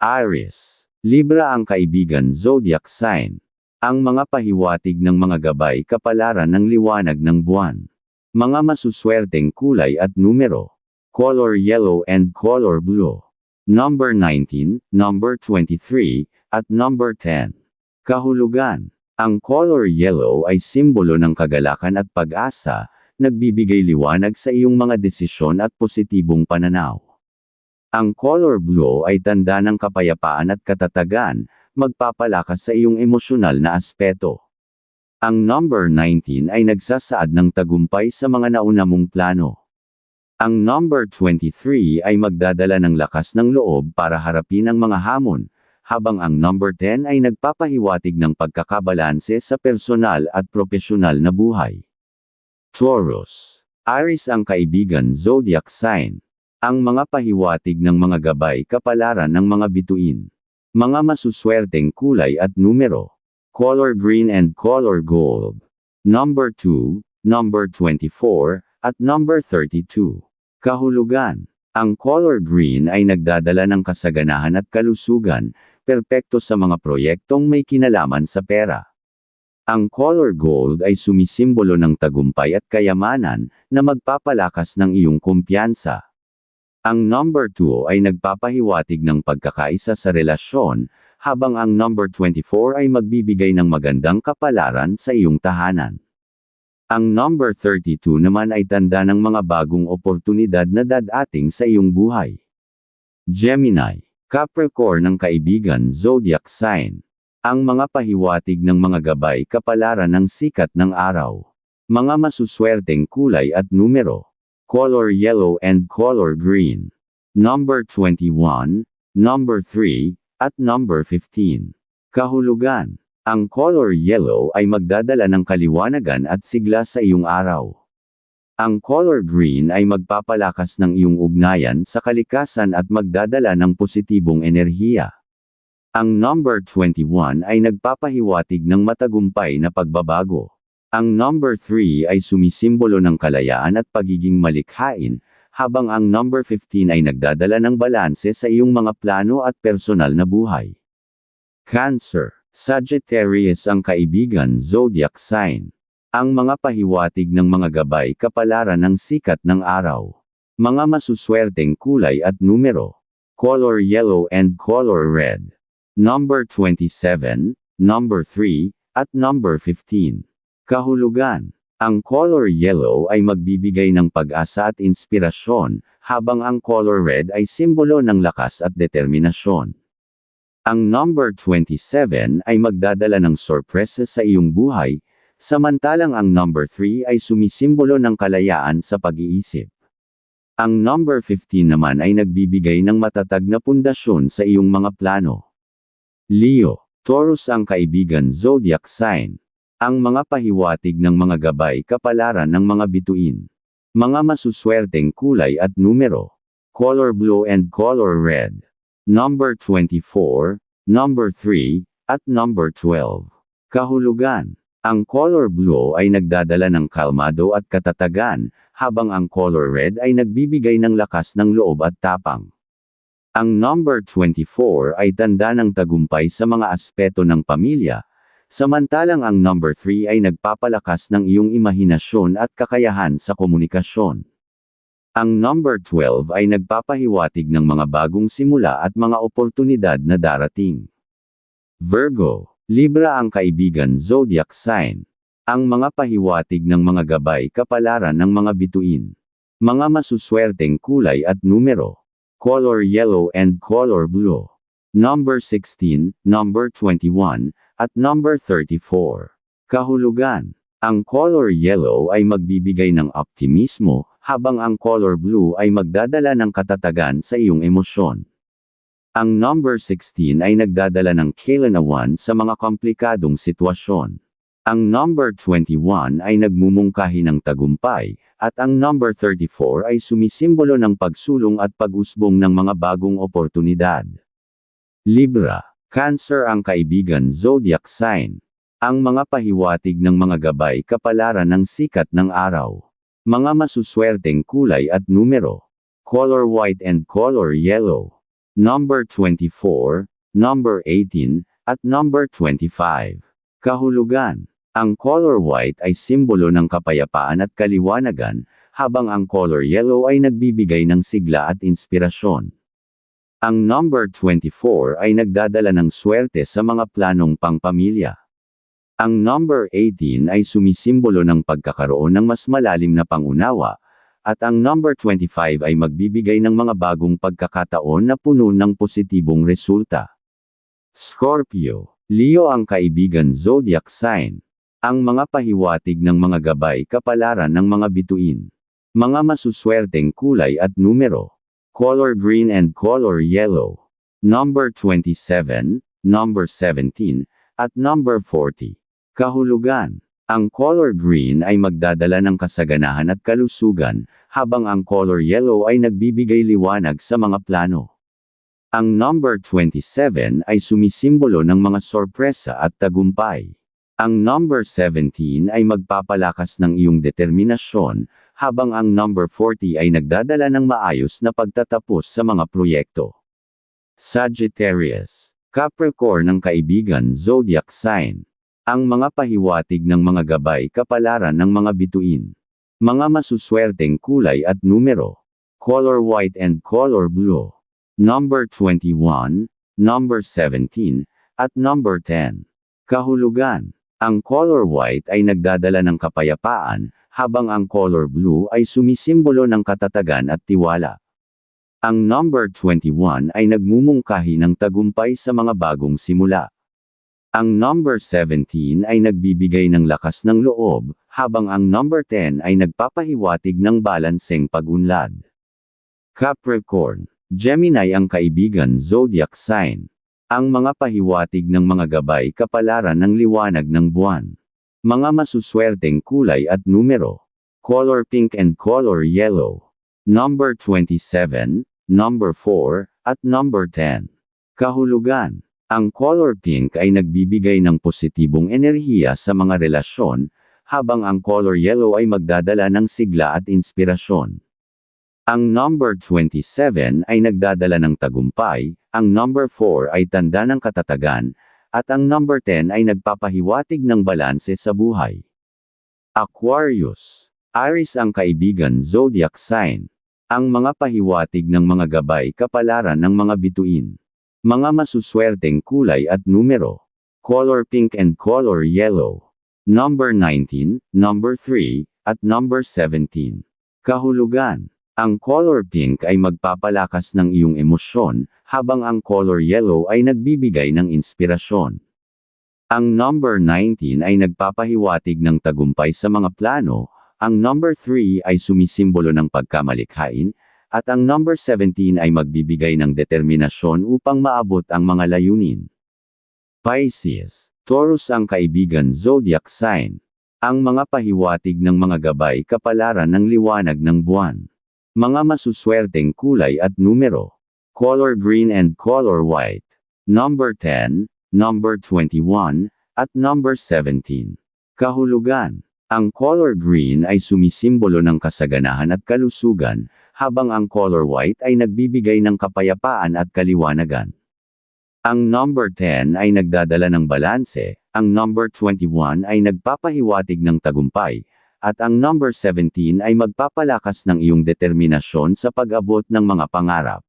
Aries. Libra ang kaibigan zodiac sign. Ang mga pahiwatig ng mga gabay kapalaran ng liwanag ng buwan. Mga masuswerteng kulay at numero. Color yellow and color blue. Number 19, number 23, at number 10. Kahulugan. Ang color yellow ay simbolo ng kagalakan at pag-asa, nagbibigay liwanag sa iyong mga desisyon at positibong pananaw. Ang color blue ay tanda ng kapayapaan at katatagan, magpapalakas sa iyong emosyonal na aspeto. Ang number 19 ay nagsasaad ng tagumpay sa mga nauna mong plano. Ang number 23 ay magdadala ng lakas ng loob para harapin ang mga hamon, habang ang number 10 ay nagpapahiwatig ng pagkakabalanse sa personal at profesional na buhay. Taurus. Aries ang kaibigan zodiac sign. Ang mga pahiwatig ng mga gabay kapalaran ng mga bituin. Mga masuswerteng kulay at numero. Color green and color gold. Number 2, number 24, at number 32. Kahulugan. Ang color green ay nagdadala ng kasaganahan at kalusugan, perpekto sa mga proyektong may kinalaman sa pera. Ang color gold ay sumisimbolo ng tagumpay at kayamanan, na magpapalakas ng iyong kumpiyansa. Ang number 2 ay nagpapahiwatig ng pagkakaisa sa relasyon, habang ang number 24 ay magbibigay ng magandang kapalaran sa iyong tahanan. Ang number 32 naman ay tanda ng mga bagong oportunidad na dadating sa iyong buhay. Gemini, Capricorn ng kaibigan zodiac sign. Ang mga pahiwatig ng mga gabay kapalaran ng sikat ng araw. Mga masuswerteng kulay at numero color yellow and color green. Number 21, number 3, at number 15. Kahulugan. Ang color yellow ay magdadala ng kaliwanagan at sigla sa iyong araw. Ang color green ay magpapalakas ng iyong ugnayan sa kalikasan at magdadala ng positibong enerhiya. Ang number 21 ay nagpapahiwatig ng matagumpay na pagbabago. Ang number 3 ay sumisimbolo ng kalayaan at pagiging malikhain, habang ang number 15 ay nagdadala ng balanse sa iyong mga plano at personal na buhay. Cancer, Sagittarius ang kaibigan zodiac sign. Ang mga pahiwatig ng mga gabay kapalaran ng sikat ng araw. Mga masuswerteng kulay at numero. Color yellow and color red. Number 27, number 3, at number 15. Kahulugan. Ang color yellow ay magbibigay ng pag-asa at inspirasyon, habang ang color red ay simbolo ng lakas at determinasyon. Ang number 27 ay magdadala ng sorpresa sa iyong buhay, samantalang ang number 3 ay sumisimbolo ng kalayaan sa pag-iisip. Ang number 15 naman ay nagbibigay ng matatag na pundasyon sa iyong mga plano. Leo, Taurus ang kaibigan zodiac sign. Ang mga pahiwatig ng mga gabay kapalaran ng mga bituin. Mga masuswerteng kulay at numero. Color blue and color red. Number 24, number 3, at number 12. Kahulugan. Ang color blue ay nagdadala ng kalmado at katatagan, habang ang color red ay nagbibigay ng lakas ng loob at tapang. Ang number 24 ay tanda ng tagumpay sa mga aspeto ng pamilya, Samantalang ang number 3 ay nagpapalakas ng iyong imahinasyon at kakayahan sa komunikasyon. Ang number 12 ay nagpapahiwatig ng mga bagong simula at mga oportunidad na darating. Virgo, Libra ang kaibigan zodiac sign. Ang mga pahiwatig ng mga gabay kapalaran ng mga bituin. Mga masuswerteng kulay at numero. Color yellow and color blue. Number 16, number 21, at number 34. Kahulugan. Ang color yellow ay magbibigay ng optimismo, habang ang color blue ay magdadala ng katatagan sa iyong emosyon. Ang number 16 ay nagdadala ng kailanawan sa mga komplikadong sitwasyon. Ang number 21 ay nagmumungkahi ng tagumpay, at ang number 34 ay sumisimbolo ng pagsulong at pag-usbong ng mga bagong oportunidad. Libra Cancer ang kaibigan zodiac sign. Ang mga pahiwatig ng mga gabay kapalaran ng sikat ng araw. Mga masuswerteng kulay at numero. Color white and color yellow. number 24, number 18, at number 25. Kahulugan. Ang color white ay simbolo ng kapayapaan at kaliwanagan, habang ang color yellow ay nagbibigay ng sigla at inspirasyon. Ang number 24 ay nagdadala ng swerte sa mga planong pangpamilya. Ang number 18 ay sumisimbolo ng pagkakaroon ng mas malalim na pangunawa, at ang number 25 ay magbibigay ng mga bagong pagkakataon na puno ng positibong resulta. Scorpio, Leo ang kaibigan zodiac sign. Ang mga pahiwatig ng mga gabay kapalaran ng mga bituin. Mga masuswerteng kulay at numero. Color green and color yellow. Number 27, number 17, at number 40. Kahulugan. Ang color green ay magdadala ng kasaganahan at kalusugan, habang ang color yellow ay nagbibigay liwanag sa mga plano. Ang number 27 ay sumisimbolo ng mga sorpresa at tagumpay. Ang number 17 ay magpapalakas ng iyong determinasyon, habang ang number 40 ay nagdadala ng maayos na pagtatapos sa mga proyekto. Sagittarius, Capricorn ng kaibigan zodiac sign. Ang mga pahiwatig ng mga gabay kapalaran ng mga bituin. Mga masuswerteng kulay at numero. Color white and color blue. Number 21, number 17, at number 10. Kahulugan. Ang color white ay nagdadala ng kapayapaan, habang ang color blue ay sumisimbolo ng katatagan at tiwala. Ang number 21 ay nagmumungkahi ng tagumpay sa mga bagong simula. Ang number 17 ay nagbibigay ng lakas ng loob, habang ang number 10 ay nagpapahiwatig ng balanseng pagunlad. Capricorn, Gemini ang kaibigan zodiac sign. Ang mga pahiwatig ng mga gabay kapalaran ng liwanag ng buwan. Mga masuswerteng kulay at numero. Color pink and color yellow. Number 27, number 4, at number 10. Kahulugan. Ang color pink ay nagbibigay ng positibong enerhiya sa mga relasyon, habang ang color yellow ay magdadala ng sigla at inspirasyon. Ang number 27 ay nagdadala ng tagumpay, ang number 4 ay tanda ng katatagan, at ang number 10 ay nagpapahiwatig ng balanse sa buhay. Aquarius. Aries ang kaibigan zodiac sign. Ang mga pahiwatig ng mga gabay kapalaran ng mga bituin. Mga masuswerteng kulay at numero. Color pink and color yellow. Number 19, number 3, at number 17. Kahulugan. Ang color pink ay magpapalakas ng iyong emosyon, habang ang color yellow ay nagbibigay ng inspirasyon. Ang number 19 ay nagpapahiwatig ng tagumpay sa mga plano, ang number 3 ay sumisimbolo ng pagkamalikhain, at ang number 17 ay magbibigay ng determinasyon upang maabot ang mga layunin. Pisces, Taurus ang kaibigan zodiac sign. Ang mga pahiwatig ng mga gabay kapalaran ng liwanag ng buwan. Mga masuswerteng kulay at numero. Color green and color white. Number 10, number 21, at number 17. Kahulugan. Ang color green ay sumisimbolo ng kasaganahan at kalusugan, habang ang color white ay nagbibigay ng kapayapaan at kaliwanagan. Ang number 10 ay nagdadala ng balanse, ang number 21 ay nagpapahiwatig ng tagumpay, at ang number 17 ay magpapalakas ng iyong determinasyon sa pag-abot ng mga pangarap.